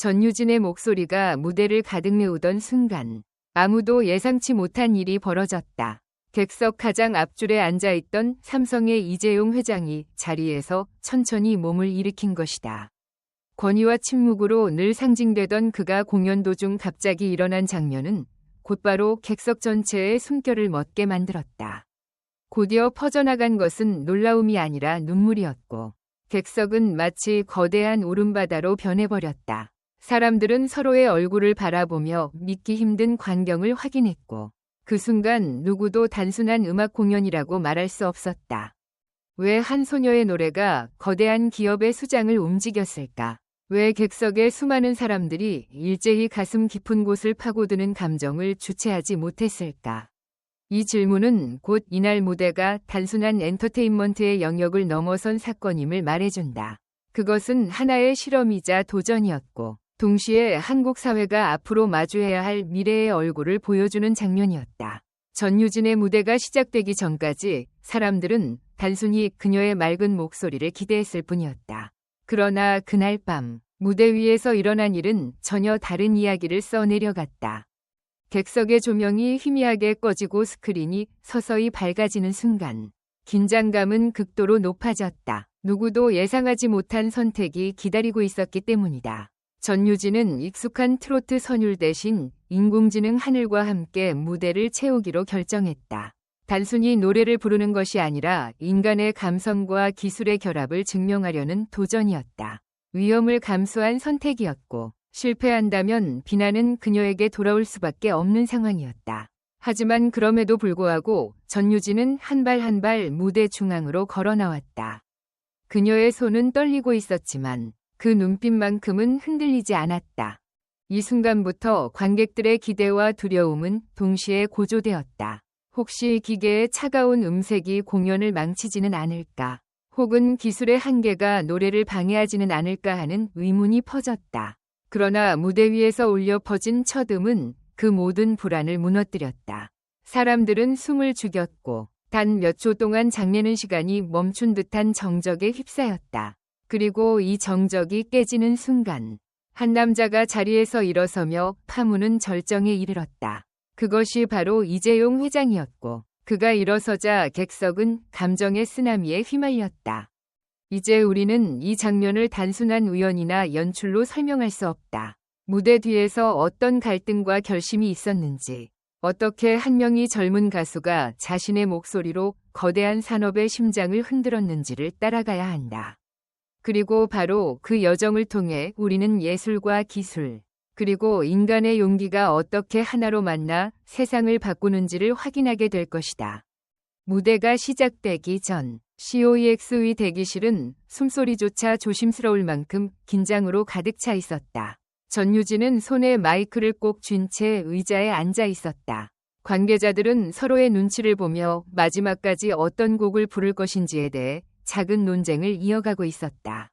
전유진의 목소리가 무대를 가득 메우던 순간 아무도 예상치 못한 일이 벌어졌다. 객석 가장 앞줄에 앉아있던 삼성의 이재용 회장이 자리에서 천천히 몸을 일으킨 것이다. 권위와 침묵으로 늘 상징되던 그가 공연 도중 갑자기 일어난 장면은 곧바로 객석 전체의 숨결을 멎게 만들었다. 곧이어 퍼져나간 것은 놀라움이 아니라 눈물이었고 객석은 마치 거대한 울음바다로 변해버렸다. 사람들은 서로의 얼굴을 바라보며 믿기 힘든 광경을 확인했고 그 순간 누구도 단순한 음악 공연이라고 말할 수 없었다. 왜 한 소녀의 노래가 거대한 기업의 수장을 움직였을까? 왜 객석의 수많은 사람들이 일제히 가슴 깊은 곳을 파고드는 감정을 주체하지 못했을까? 이 질문은 곧 이날 무대가 단순한 엔터테인먼트의 영역을 넘어선 사건임을 말해준다. 그것은 하나의 실험이자 도전이었고 동시에 한국 사회가 앞으로 마주해야 할 미래의 얼굴을 보여주는 장면이었다. 전유진의 무대가 시작되기 전까지 사람들은 단순히 그녀의 맑은 목소리를 기대했을 뿐이었다. 그러나 그날 밤 무대 위에서 일어난 일은 전혀 다른 이야기를 써내려갔다. 객석의 조명이 희미하게 꺼지고 스크린이 서서히 밝아지는 순간 긴장감은 극도로 높아졌다. 누구도 예상하지 못한 선택이 기다리고 있었기 때문이다. 전유진은 익숙한 트로트 선율 대신 인공지능 하늘과 함께 무대를 채우기로 결정했다. 단순히 노래를 부르는 것이 아니라 인간의 감성과 기술의 결합을 증명하려는 도전이었다. 위험을 감수한 선택이었고 실패한다면 비난은 그녀에게 돌아올 수밖에 없는 상황이었다. 하지만 그럼에도 불구하고 전유진은 한 발 한 발 무대 중앙으로 걸어 나왔다. 그녀의 손은 떨리고 있었지만 그 눈빛만큼은 흔들리지 않았다. 이 순간부터 관객들의 기대와 두려움은 동시에 고조되었다. 혹시 기계의 차가운 음색이 공연을 망치지는 않을까? 혹은 기술의 한계가 노래를 방해하지는 않을까 하는 의문이 퍼졌다. 그러나 무대 위에서 울려 퍼진 첫 음은 그 모든 불안을 무너뜨렸다. 사람들은 숨을 죽였고 단 몇 초 동안 장례는 시간이 멈춘 듯한 정적에 휩싸였다. 그리고 이 정적이 깨지는 순간 한 남자가 자리에서 일어서며 파문은 절정에 이르렀다. 그것이 바로 이재용 회장이었고 그가 일어서자 객석은 감정의 쓰나미에 휘말렸다. 이제 우리는 이 장면을 단순한 우연이나 연출로 설명할 수 없다. 무대 뒤에서 어떤 갈등과 결심이 있었는지, 어떻게 한 명의 젊은 가수가 자신의 목소리로 거대한 산업의 심장을 흔들었는지를 따라가야 한다. 그리고 바로 그 여정을 통해 우리는 예술과 기술, 그리고 인간의 용기가 어떻게 하나로 만나 세상을 바꾸는지를 확인하게 될 것이다. 무대가 시작되기 전 COEX의 대기실은 숨소리조차 조심스러울 만큼 긴장으로 가득 차 있었다. 전유진은 손에 마이크를 꼭 쥔 채 의자에 앉아 있었다. 관계자들은 서로의 눈치를 보며 마지막까지 어떤 곡을 부를 것인지에 대해 작은 논쟁을 이어가고 있었다.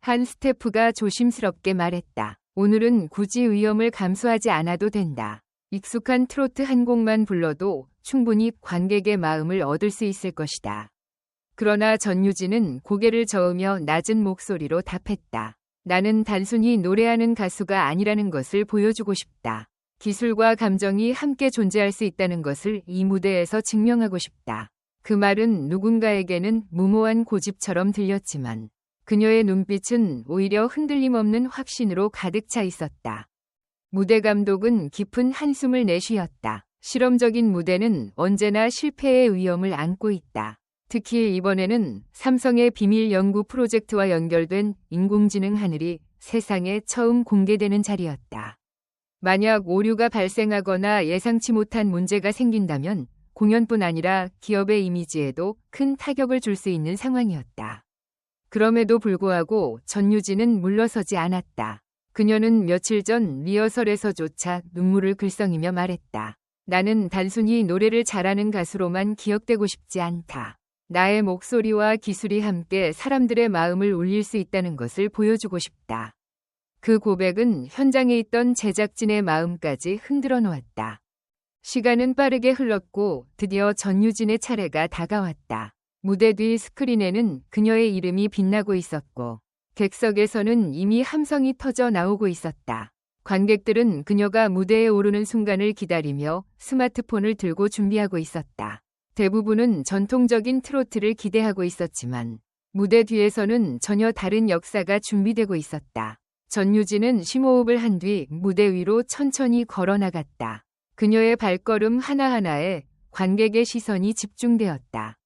한 스태프가 조심스럽게 말했다. 오늘은 굳이 위험을 감수하지 않아도 된다. 익숙한 트로트 한 곡만 불러도 충분히 관객의 마음을 얻을 수 있을 것이다. 그러나 전유진은 고개를 저으며 낮은 목소리로 답했다. 나는 단순히 노래하는 가수가 아니라는 것을 보여주고 싶다. 기술과 감정이 함께 존재할 수 있다는 것을 이 무대에서 증명하고 싶다. 그 말은 누군가에게는 무모한 고집처럼 들렸지만 그녀의 눈빛은 오히려 흔들림 없는 확신으로 가득 차 있었다. 무대 감독은 깊은 한숨을 내쉬었다. 실험적인 무대는 언제나 실패의 위험을 안고 있다. 특히 이번에는 삼성의 비밀 연구 프로젝트와 연결된 인공지능 하늘이 세상에 처음 공개되는 자리였다. 만약 오류가 발생하거나 예상치 못한 문제가 생긴다면 공연뿐 아니라 기업의 이미지에도 큰 타격을 줄 수 있는 상황이었다. 그럼에도 불구하고 전유진은 물러서지 않았다. 그녀는 며칠 전 리허설에서조차 눈물을 글썽이며 말했다. 나는 단순히 노래를 잘하는 가수로만 기억되고 싶지 않다. 나의 목소리와 기술이 함께 사람들의 마음을 울릴 수 있다는 것을 보여주고 싶다. 그 고백은 현장에 있던 제작진의 마음까지 흔들어 놓았다. 시간은 빠르게 흘렀고 드디어 전유진의 차례가 다가왔다. 무대 뒤 스크린에는 그녀의 이름이 빛나고 있었고 객석에서는 이미 함성이 터져 나오고 있었다. 관객들은 그녀가 무대에 오르는 순간을 기다리며 스마트폰을 들고 준비하고 있었다. 대부분은 전통적인 트로트를 기대하고 있었지만 무대 뒤에서는 전혀 다른 역사가 준비되고 있었다. 전유진은 심호흡을 한 뒤 무대 위로 천천히 걸어 나갔다. 그녀의 발걸음 하나하나에 관객의 시선이 집중되었다.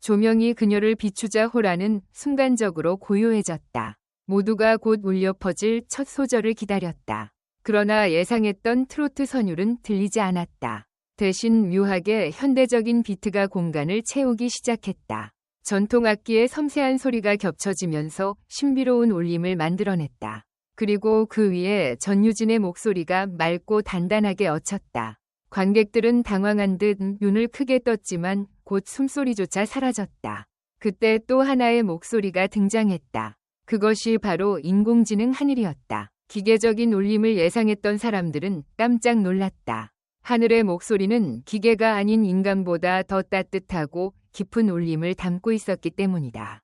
조명이 그녀를 비추자 호라는 순간적으로 고요해졌다. 모두가 곧 울려 퍼질 첫 소절을 기다렸다. 그러나 예상했던 트로트 선율은 들리지 않았다. 대신 묘하게 현대적인 비트가 공간을 채우기 시작했다. 전통 악기의 섬세한 소리가 겹쳐지면서 신비로운 울림을 만들어냈다. 그리고 그 위에 전유진의 목소리가 맑고 단단하게 얹혔다. 관객들은 당황한 듯 눈을 크게 떴지만 곧 숨소리조차 사라졌다. 그때 또 하나의 목소리가 등장했다. 그것이 바로 인공지능 하늘이었다. 기계적인 울림을 예상했던 사람들은 깜짝 놀랐다. 하늘의 목소리는 기계가 아닌 인간보다 더 따뜻하고 깊은 울림을 담고 있었기 때문이다.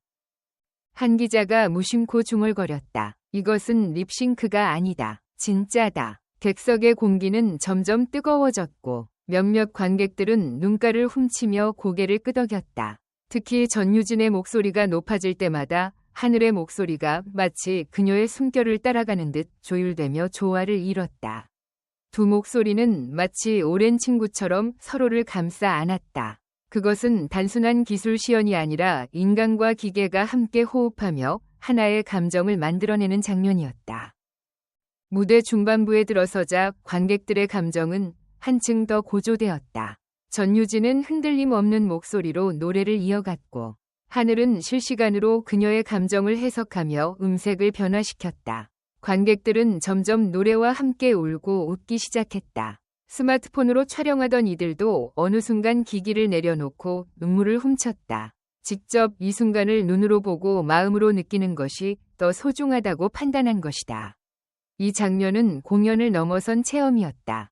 한 기자가 무심코 중얼거렸다. 이것은 립싱크가 아니다. 진짜다. 객석의 공기는 점점 뜨거워졌고 몇몇 관객들은 눈가를 훔치며 고개를 끄덕였다. 특히 전유진의 목소리가 높아질 때마다 하늘의 목소리가 마치 그녀의 숨결을 따라가는 듯 조율되며 조화를 이뤘다. 두 목소리는 마치 오랜 친구처럼 서로를 감싸 안았다. 그것은 단순한 기술 시연이 아니라 인간과 기계가 함께 호흡하며 하나의 감정을 만들어내는 장면이었다. 무대 중반부에 들어서자 관객들의 감정은 한층 더 고조되었다. 전유진은 흔들림 없는 목소리로 노래를 이어갔고 하늘은 실시간으로 그녀의 감정을 해석하며 음색을 변화시켰다. 관객들은 점점 노래와 함께 울고 웃기 시작했다. 스마트폰으로 촬영하던 이들도 어느 순간 기기를 내려놓고 눈물을 훔쳤다. 직접 이 순간을 눈으로 보고 마음으로 느끼는 것이 더 소중하다고 판단한 것이다. 이 장면은 공연을 넘어선 체험이었다.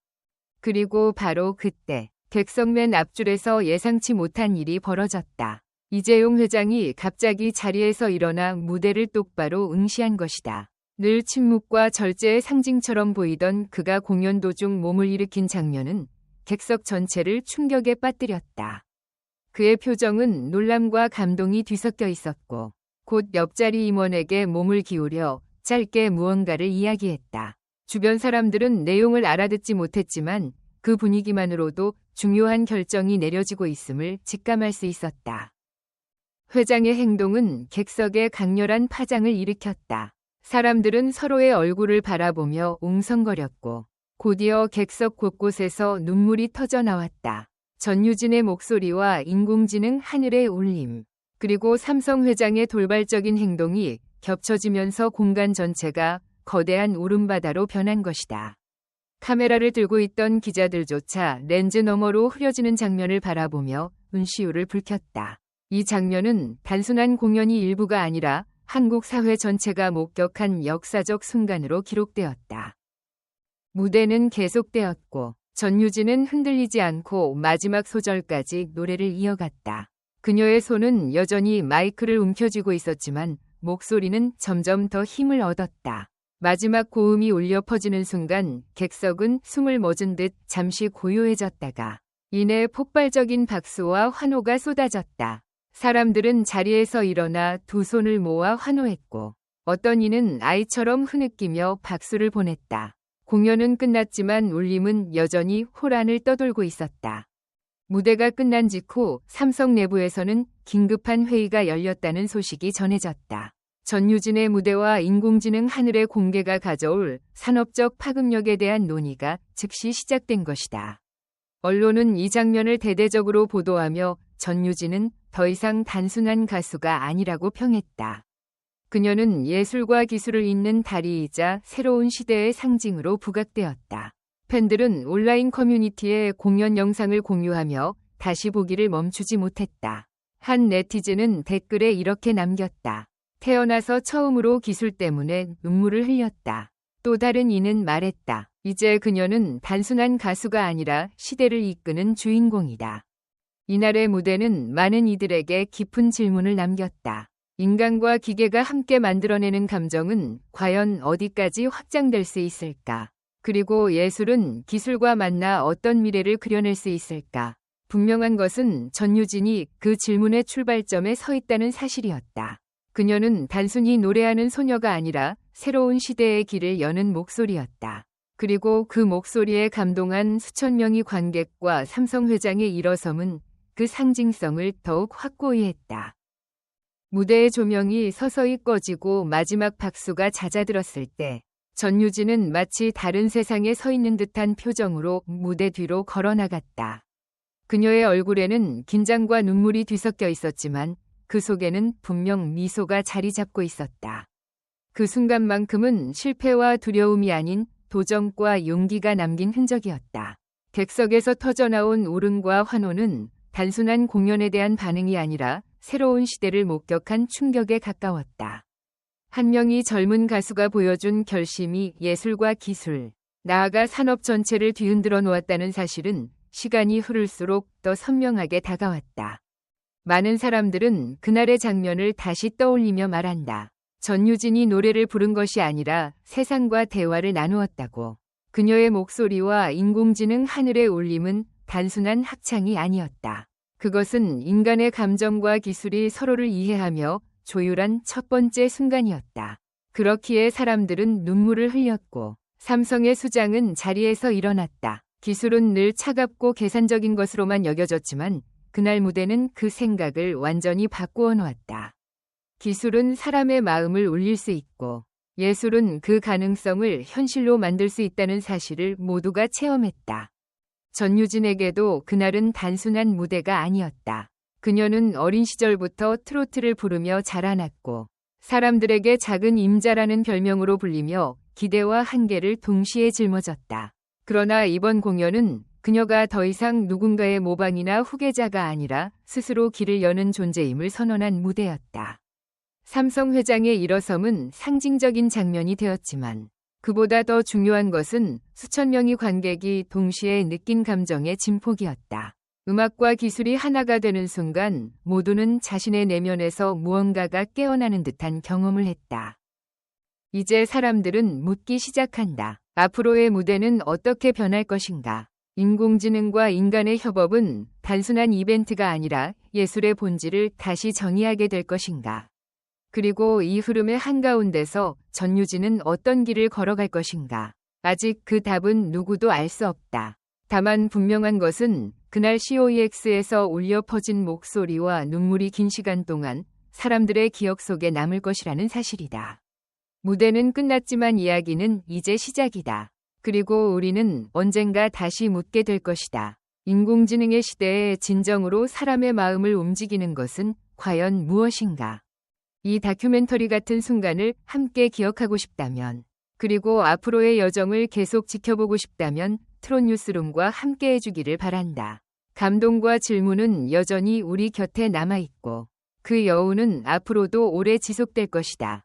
그리고 바로 그때 객석 맨 앞줄에서 예상치 못한 일이 벌어졌다. 이재용 회장이 갑자기 자리에서 일어나 무대를 똑바로 응시한 것이다. 늘 침묵과 절제의 상징처럼 보이던 그가 공연 도중 몸을 일으킨 장면은 객석 전체를 충격에 빠뜨렸다. 그의 표정은 놀람과 감동이 뒤섞여 있었고 곧 옆자리 임원에게 몸을 기울여 짧게 무언가를 이야기했다. 주변 사람들은 내용을 알아듣지 못했지만 그 분위기만으로도 중요한 결정이 내려지고 있음을 직감할 수 있었다. 회장의 행동은 객석에 강렬한 파장을 일으켰다. 사람들은 서로의 얼굴을 바라보며 웅성거렸고 곧이어 객석 곳곳에서 눈물이 터져 나왔다. 전유진의 목소리와 인공지능 하늘의 울림, 그리고 삼성 회장의 돌발적인 행동이 겹쳐지면서 공간 전체가 거대한 울음바다로 변한 것이다. 카메라를 들고 있던 기자들조차 렌즈 너머로 흐려지는 장면을 바라보며 눈시울을 붉혔다. 이 장면은 단순한 공연이 일부가 아니라 한국 사회 전체가 목격한 역사적 순간으로 기록되었다. 무대는 계속되었고 전유진은 흔들리지 않고 마지막 소절까지 노래를 이어갔다. 그녀의 손은 여전히 마이크를 움켜쥐고 있었지만 목소리는 점점 더 힘을 얻었다. 마지막 고음이 울려 퍼지는 순간 객석은 숨을 멎은 듯 잠시 고요해졌다가 이내 폭발적인 박수와 환호가 쏟아졌다. 사람들은 자리에서 일어나 두 손을 모아 환호했고 어떤 이는 아이처럼 흐느끼며 박수를 보냈다. 공연은 끝났지만 울림은 여전히 호란을 떠돌고 있었다. 무대가 끝난 직후 삼성 내부에서는 긴급한 회의가 열렸다는 소식이 전해졌다. 전유진의 무대와 인공지능 하늘의 공개가 가져올 산업적 파급력에 대한 논의가 즉시 시작된 것이다. 언론은 이 장면을 대대적으로 보도하며 전유진은 더 이상 단순한 가수가 아니라고 평했다. 그녀는 예술과 기술을 잇는 다리이자 새로운 시대의 상징으로 부각되었다. 팬들은 온라인 커뮤니티에 공연 영상을 공유하며 다시 보기를 멈추지 못했다. 한 네티즌은 댓글에 이렇게 남겼다. 태어나서 처음으로 기술 때문에 눈물을 흘렸다. 또 다른 이는 말했다. 이제 그녀는 단순한 가수가 아니라 시대를 이끄는 주인공이다. 이날의 무대는 많은 이들에게 깊은 질문을 남겼다. 인간과 기계가 함께 만들어내는 감정은 과연 어디까지 확장될 수 있을까? 그리고 예술은 기술과 만나 어떤 미래를 그려낼 수 있을까? 분명한 것은 전유진이 그 질문의 출발점에 서 있다는 사실이었다. 그녀는 단순히 노래하는 소녀가 아니라 새로운 시대의 길을 여는 목소리였다. 그리고 그 목소리에 감동한 수천 명의 관객과 삼성 회장의 일어섬은 그 상징성을 더욱 확고히 했다. 무대의 조명이 서서히 꺼지고 마지막 박수가 잦아들었을 때 전유진은 마치 다른 세상에 서 있는 듯한 표정으로 무대 뒤로 걸어나갔다. 그녀의 얼굴에는 긴장과 눈물이 뒤섞여 있었지만 그 속에는 분명 미소가 자리 잡고 있었다. 그 순간만큼은 실패와 두려움이 아닌 도전과 용기가 남긴 흔적이었다. 객석에서 터져나온 울음과 환호는 단순한 공연에 대한 반응이 아니라 새로운 시대를 목격한 충격에 가까웠다. 한 명이 젊은 가수가 보여준 결심이 예술과 기술, 나아가 산업 전체를 뒤흔들어 놓았다는 사실은 시간이 흐를수록 더 선명하게 다가왔다. 많은 사람들은 그날의 장면을 다시 떠올리며 말한다. 전유진이 노래를 부른 것이 아니라 세상과 대화를 나누었다고. 그녀의 목소리와 인공지능 하늘의 울림은 단순한 합창이 아니었다. 그것은 인간의 감정과 기술이 서로를 이해하며 조율한 첫 번째 순간이었다. 그렇기에 사람들은 눈물을 흘렸고 삼성의 수장은 자리에서 일어났다. 기술은 늘 차갑고 계산적인 것으로만 여겨졌지만 그날 무대는 그 생각을 완전히 바꾸어 놓았다. 기술은 사람의 마음을 울릴 수 있고 예술은 그 가능성을 현실로 만들 수 있다는 사실을 모두가 체험했다. 전유진에게도 그날은 단순한 무대가 아니었다. 그녀는 어린 시절부터 트로트를 부르며 자라났고 사람들에게 작은 임자라는 별명으로 불리며 기대와 한계를 동시에 짊어졌다. 그러나 이번 공연은 그녀가 더 이상 누군가의 모방이나 후계자가 아니라 스스로 길을 여는 존재임을 선언한 무대였다. 삼성 회장의 일어섬은 상징적인 장면이 되었지만 그보다 더 중요한 것은 수천 명의 관객이 동시에 느낀 감정의 진폭이었다. 음악과 기술이 하나가 되는 순간 모두는 자신의 내면에서 무언가가 깨어나는 듯한 경험을 했다. 이제 사람들은 묻기 시작한다. 앞으로의 무대는 어떻게 변할 것인가? 인공지능과 인간의 협업은 단순한 이벤트가 아니라 예술의 본질을 다시 정의하게 될 것인가? 그리고 이 흐름의 한가운데서 전유진은 어떤 길을 걸어갈 것인가? 아직 그 답은 누구도 알 수 없다. 다만 분명한 것은 그날 COEX에서 울려 퍼진 목소리와 눈물이 긴 시간 동안 사람들의 기억 속에 남을 것이라는 사실이다. 무대는 끝났지만 이야기는 이제 시작이다. 그리고 우리는 언젠가 다시 묻게 될 것이다. 인공지능의 시대에 진정으로 사람의 마음을 움직이는 것은 과연 무엇인가? 이 다큐멘터리 같은 순간을 함께 기억하고 싶다면, 그리고 앞으로의 여정을 계속 지켜보고 싶다면 트롯 뉴스룸과 함께 해주기를 바란다. 감동과 질문은 여전히 우리 곁에 남아있고, 그 여운은 앞으로도 오래 지속될 것이다.